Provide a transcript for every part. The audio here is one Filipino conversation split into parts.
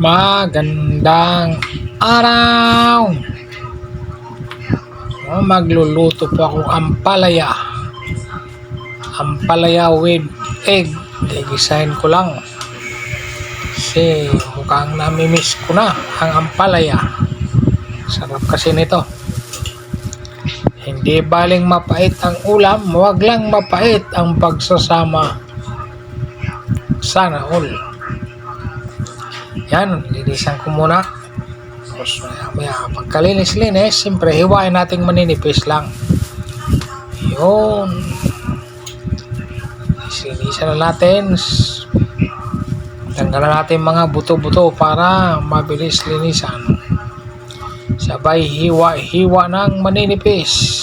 Magandang araw! So, magluluto po ako ampalaya. Ampalaya with egg. Gigisahin ko lang. Kasi mukhang namimiss ko na ang ampalaya. Sarap kasi nito. Hindi baling mapait ang ulam, wag lang mapait ang pagsasama. Sana all. Yan, linisan ko muna. Tapos maya, maya pagkalinis-linis, siyempre hiwain nating maninipis lang. Yun. Linisan na natin. Tanggalan natin mga buto-buto para mabilis linisan. Sabay hiwa-hiwa ng maninipis.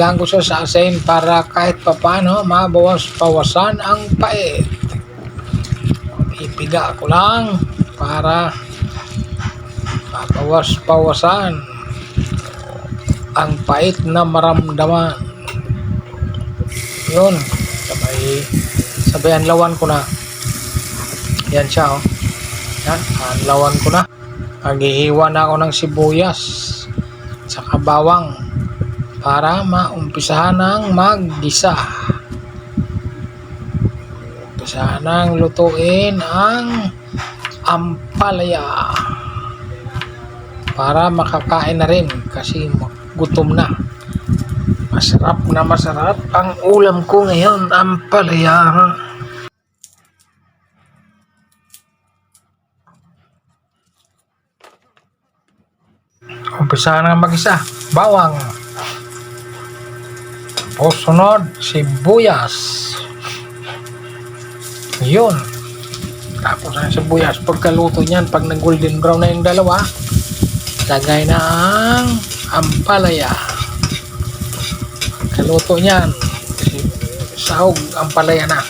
Ipigaan ko siya sa asin para kahit papano mabawas-bawasan ang pait. Ipiga ko lang para mabawas-bawasan ang pait na maramdaman. Yun, sabay, sabay anlawan ko na. Yan siya, oh. Yan, anlawan ko na. Maghihiwa na ako ng sibuyas saka bawang para maumpisahan ng maggisa. Umpisahan ng lutuin ang ampalaya para makakain na rin kasi gutom na. Masarap na masarap ang ulam ko ngayon, ampalaya. Umpisa na mag-isa. Bawang. O sunod, sibuyas. Yun. Tapos ang sibuyas, pagkaluto niyan, pag nag-golden brown na yung dalawa, lagay na ang ampalaya. Pagkaluto niyan, sahog, ampalaya na.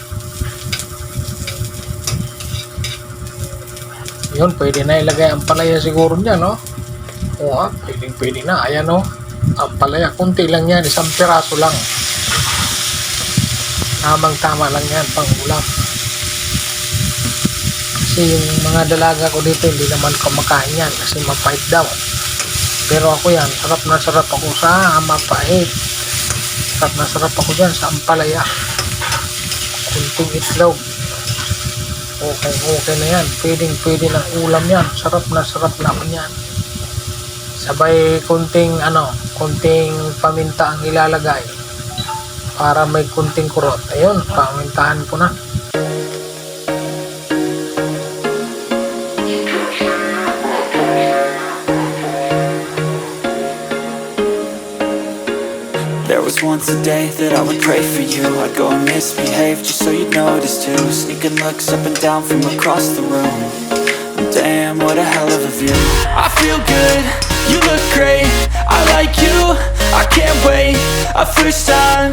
Yun, pwede na ilagay ang palaya siguro niya, no? Oo, pwede, pwede na. Ayan, no? Ang palaya, kunti lang yan. Isang piraso lang. Tamang tama lang yan, pang ulam. Kasi yung mga dalaga ko dito, hindi naman kumakain yan kasi mapait daw. Pero ako yan, sarap na sarap ako sa mapait. Sarap na sarap ako dyan sa ampalaya. Kunting itlog. Okay, okay na yan. Pwedeng pwede ng ulam yan. Sarap na sarap naman yan. Sabay kunting ano, kunting paminta ang ilalagay para may kunting kurot. Ayun, pamintahan na. There was once a day that I would pray for you. I'd go and misbehave just so you'd notice too. Sneaking looks up and down from across the room. Damn, what a hell of a view. I feel good, you look great. I like you, I can't wait. A first time,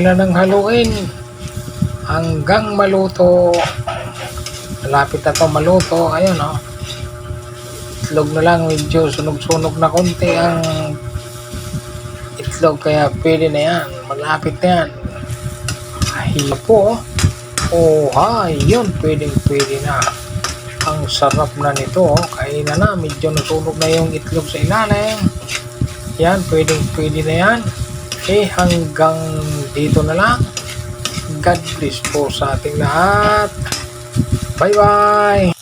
Na ng haluin. Hanggang maluto. Malapit na to maluto. Ayun, oh. Itlog na lang, medyo sunog-sunog na konti ang itlog. Kaya pwede na yan. Malapit na yan. Ay po, oh. Ha, yun. Pwede, pwede na. Ang sarap na nito, oh. Kainan na. Medyo nasunog na yung itlog sa ilalim. Yan, pwede, pwede na yan. Eh, hanggang dito na lang. God bless po sa ating lahat. Bye-bye!